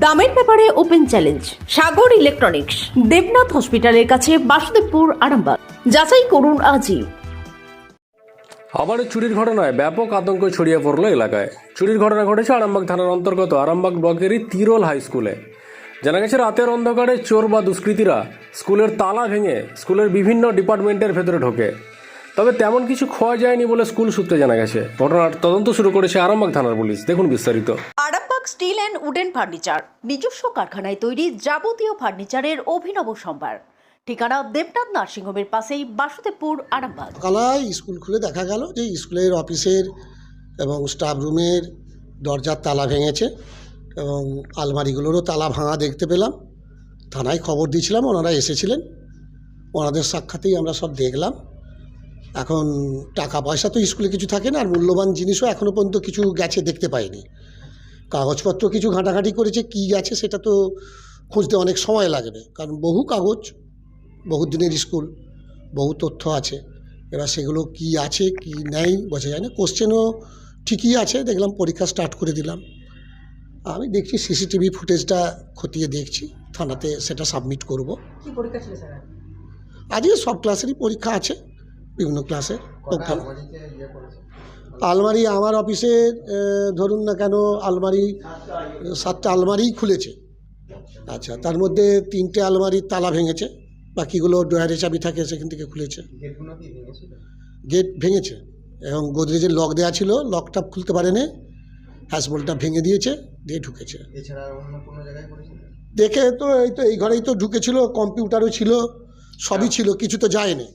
দামের ব্যাপারে open challenge, Sagar electronics, Debnath হসপিটালের কাছে বাসুদেবপুর, আরামবাগ। যাচাই করুন আজই। আবার চুরির ঘটনায় ব্যাপক আতঙ্ক ছড়িয়ে পড়ল এলাকায়। চুরির ঘটনা ঘটেছে আরামবাগ থানার অন্তর্গত আরামবাগ ব্লকেরই তিরোল হাই স্কুলে। জানা গেছে, রাতের অন্ধকারে চোর বা দুষ্কৃতীরা স্কুলের তালা ভেঙে স্কুলের বিভিন্ন ডিপার্টমেন্টের ভেতরে ঢোকে। তবে তেমন কিছু খোয়া যায়নি বলে স্কুল সূত্রে জানা গেছে। ঘটনার তদন্ত শুরু করেছে আরামবাগ থানার পুলিশ। দেখুন বিস্তারিত। স্টিল অ্যান্ড উডেন ফার্নিচার, নিজস্ব কারখানায় তৈরি যাবতীয় ফার্নিচারের অভিনব সম্ভার। ঠিকানা দেবনাথ নার্সিংহোমের পাশেই বাসুদেবপুর, আরামবাগ। সকালে স্কুল খুলে দেখা গেল যে স্কুলের অফিসের এবং স্টাফ রুমের দরজার তালা ভেঙেছে এবং আলমারিগুলোরও তালা ভাঙা দেখতে পেলাম। থানায় খবর দিয়েছিলাম, ওনারা এসেছিলেন। ওনাদের সাক্ষাতেই আমরা সব দেখলাম। এখন টাকা পয়সা তো স্কুলে কিছু থাকে না, আর মূল্যবান জিনিসও এখনও পর্যন্ত কিছু গেছে দেখতে পাইনি। কাগজপত্র কিছু ঘাঁটাঘাঁটি করেছে কী গেছে সেটা তো খুঁজতে অনেক সময় লাগবে। কারণ বহু কাগজ বহু দিনের স্কুল বহু তথ্য আছে। এবার সেগুলো কি আছে কি নেই বোঝা যায় না। কোশ্চেনও ঠিকই আছে দেখলাম পরীক্ষা স্টার্ট করে দিলাম। আমি দেখছি সিসিটিভি ফুটেজটা খতিয়ে দেখছি থানাতে সেটা সাবমিট করব। কি পরীক্ষা ছিল স্যার? আজকে সব ক্লাসেরই পরীক্ষা আছে বিভিন্ন ক্লাসে আলমারি আমার অফিসে ধরুন না কেন আলমারি সাতটা আলমারিই খুলেছে। আচ্ছা তার মধ্যে তিনটে আলমারির তালা ভেঙেছে বাকিগুলো ডয়ারে চাবি থাকে সেখান থেকে খুলেছে। গেট ভেঙেছে এবং গোদরেজের লক দেওয়া ছিল লকটা খুলতে পারেনি হ্যাসবোল্টটা ভেঙে দিয়েছে দিয়ে ঢুকেছে। দেখে তো এই তো এই ঘরেই তো ঢুকেছিল কম্পিউটারও ছিল সবই ছিল কিছু তো যায়নি।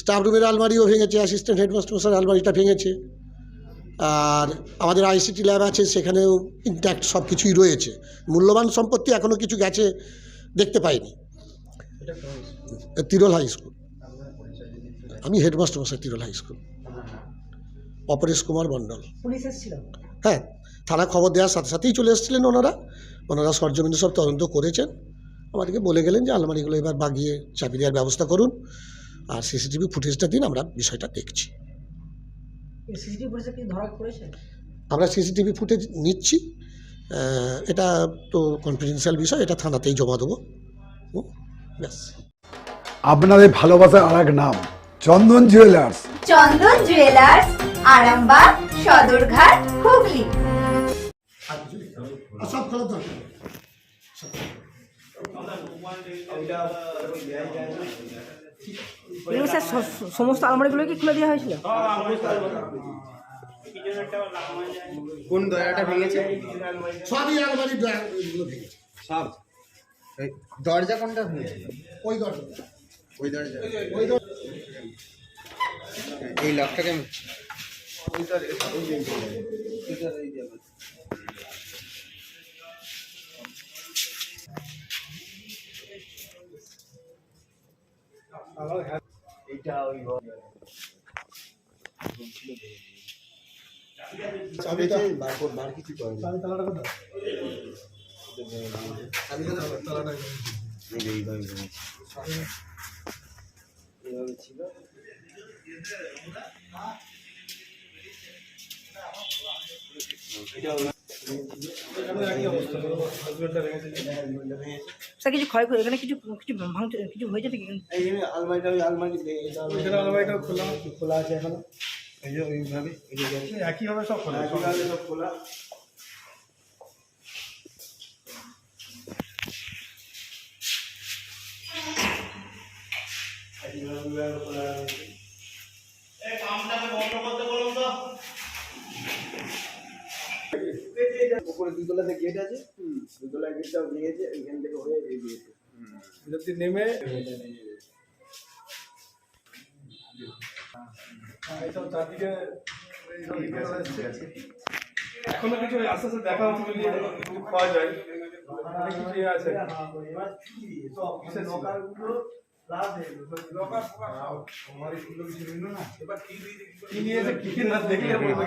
স্টাফ রুমের আলমারিও ভেঙেছে অ্যাসিস্ট্যান্ট হেডমাস্টার আলমারিটা ভেঙেছে। আর আমাদের আইসিটি ল্যাব আছে সেখানেও ইনট্যাক্ট সব কিছুই রয়েছে। মূল্যবান সম্পত্তি এখনও কিছু গেছে দেখতে পাইনি। Tirol high school. আমি হেডমাস্টার মশাই তিরোল হাই স্কুল অপরেশ কুমার মণ্ডল। হ্যাঁ থানা খবর দেওয়ার সাথে সাথেই চলে এসেছিলেন ওনারা। ওনারা সরজমিনে সব তদন্ত করেছেন। আমাদেরকে বলে গেলেন যে আলমারিগুলো এবার বাগিয়ে চাবি দেওয়ার ব্যবস্থা করুন। আর সিসিটিভি ফুটেজটা দিন আমরা বিষয়টা দেখছি। সিসিটিভি পুলিশে কি ধরা পড়েছে? আমরা সিসিটিভি ফুটেজ নিচ্ছি। এটা তো কনফিডেন্সিয়াল বিষয় এটা থানাতেই জমা দেবো। ব্যাস। আপনাদের ভালোবাসার আর এক নাম চন্দন জুয়েলার্স চন্দন জুয়েলার্স আরামবাগ সদরঘাট হুগলি। সব খোলা দরকার। এগুলো স্যার সমস্ত আলমারিগুলো কি খুলে দেওয়া হয়েছিল? কোন দরজাটা ভেঙেছে? সবই আলমারি ভেঙেছে। সব? দরজা কোনটা ভেঙেছে? ওই দরজা। ওই দরজা। ওই দরজা এই লকটাকে আমি করেনি এই এইভাবে ছিল কিছু ক্ষয় এখানে কিছু কিছু ভাঙতে কিছু হয়েছে নাকি আলমারিটা ওই আলমারি আলমারিটা খোলা খোলা আছে এখনও এই একইভাবে সব খোলা একইভাবে সব খোলা দুতলাতে গেট আছে। দুতলা গেটটা ভেঙেছে ওইখান থেকে হয়ে এই যদি নেমে এখনও কিছু আস্তে আস্তে দেখা হচ্ছে যদি পাওয়া যায়। অনেক কিছু ইয়ে আছে? কি নিয়েছে? কি না দেখলে বলবে